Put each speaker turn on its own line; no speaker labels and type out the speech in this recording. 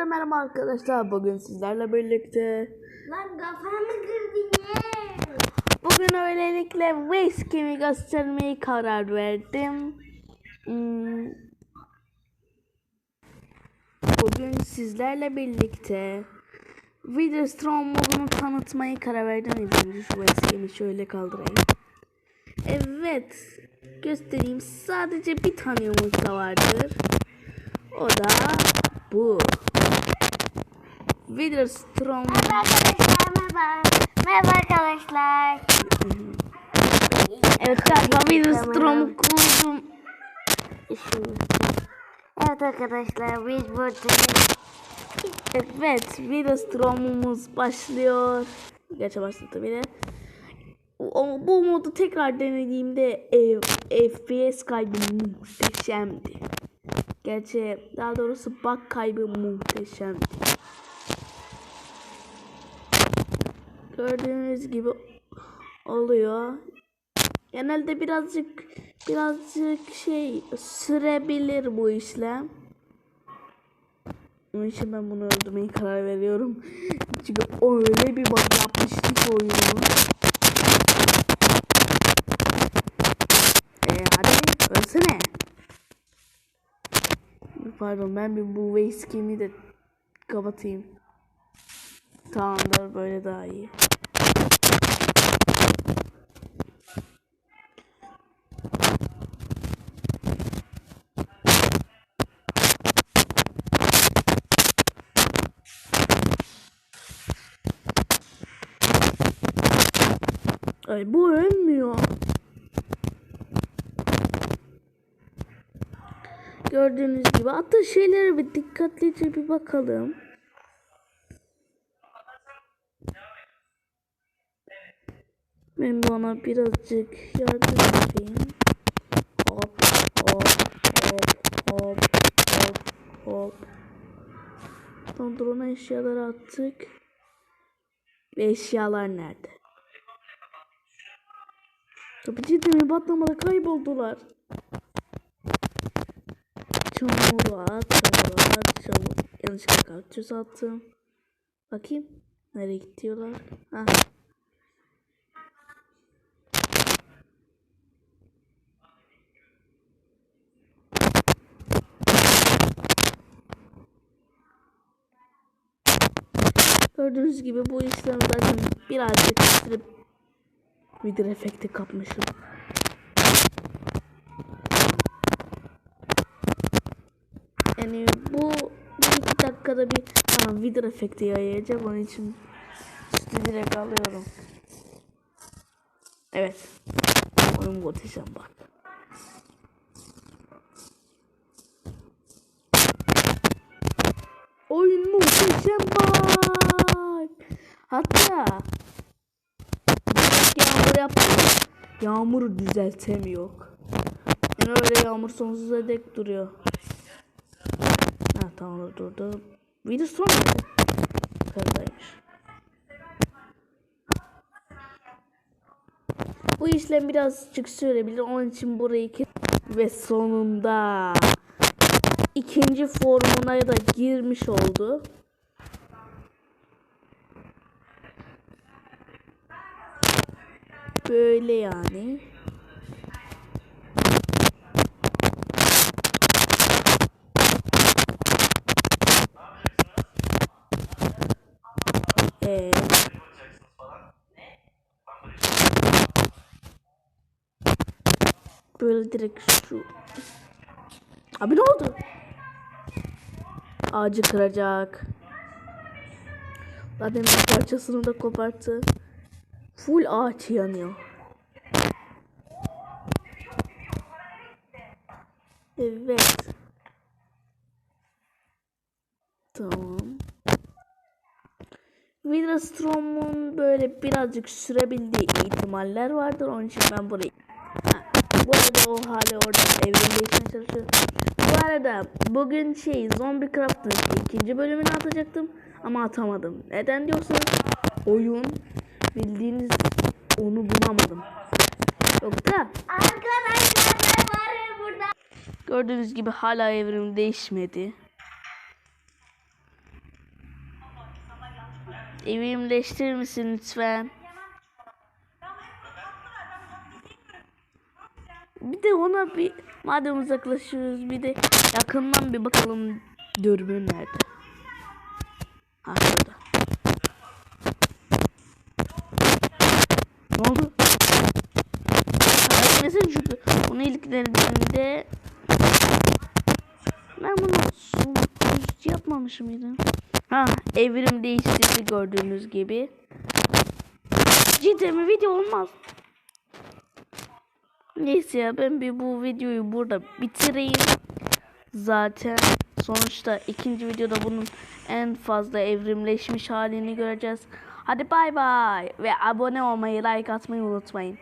Hepinize merhaba arkadaşlar. Bugün sizlerle birlikte
Lan kafamı kırdın ya.
bugün öylelikle Waze kimi göstermeyi karar verdim. Hmm. Bugün sizlerle birlikte Widerstrom modunu tanıtmayı karar verdim. İzleyin şu Waze şöyle kaldırayım. Evet. Göstereyim. Sadece bir tane yumurta vardır. O da bu. Widerstrom
Merhaba arkadaşlar merhaba. Merhaba arkadaşlar.
Evet galiba Widerstrom'u kurdum.
Evet arkadaşlar biz buradayız.
Evet Widerstrom'umuz başlıyor. Geçe başladı bile. O, bu modu tekrar denediğimde e, FPS kaybı muhteşemdi. Gerçi daha doğrusu bug kaybı muhteşemdi. Gördüğünüz gibi oluyor. Genelde birazcık birazcık şey sürebilir bu işlem. Onun için ben bunu öldürmeye karar veriyorum. Çünkü öyle bir bug yapmıştı ki oyunu. Ee, hadi ölsene. Pardon ben bir bu waste game'i de kapatayım. Tamamdır böyle daha iyi. Ay bu ölmüyor. Gördüğünüz gibi hatta şeylere bir dikkatlice bir bakalım. Ben bana birazcık yardım edeyim. Hop hop hop hop hop hop. Dondurma eşyaları attık. Ve eşyalar nerede? Tabii cidden batlamada kayboldular. Çamuru at, çamuru at, çamur. Yanlışlıkla kaktüs attım. Bakayım. Nereye gidiyorlar? Ha. Gördüğünüz gibi bu işlemi zaten birazcık bitirip Video efekti kapmışım. Yani bu bir iki dakikada bir bana video efekti yayacağım onun için üstü direkt alıyorum. Evet. Oyun muhteşem bak. Oyun muhteşem bak. Hatta yağmur yaptım. Yağmuru düzeltemiyor. Yani öyle yağmur sonsuza dek duruyor. Ha tamam durdu. Video son muydu? Yukarıdaymış. Bu işlem birazcık sürebilir. Onun için burayı kes ve sonunda ikinci formuna da girmiş oldu. Böyle yani. Ee, böyle direkt şu. Abi ne oldu? Ağacı kıracak. Zaten bir parçasını da koparttı. Full ağaç yanıyor. Evet. Tamam. Widerstrom'un böyle birazcık sürebildiği ihtimaller vardır. Onun için ben burayı... Ha, bu arada o hali orada evrimleşmeye çalışıyor. Bu arada bugün şey Zombie Craft'ın ikinci bölümünü atacaktım. Ama atamadım. Neden diyorsanız oyun bildiğiniz onu bulamadım. Yoksa
Arkadaşlar ben varım burada.
gördüğünüz gibi hala evrim değişmedi. Evrimleştirir misin lütfen? Bir de ona bir madem uzaklaşıyoruz bir de yakından bir bakalım dürbün nerede? Ha şurada. Ne oldu? Mesela çünkü onu ilklerinde ben bunu son düz yapmamış mıydım? Ha evrim değiştirdi gördüğünüz gibi. Cidden mi video olmaz. Neyse ya ben bir bu videoyu burada bitireyim. Zaten sonuçta ikinci videoda bunun en fazla evrimleşmiş halini göreceğiz. Hadi bay bay ve abone olmayı like atmayı unutmayın.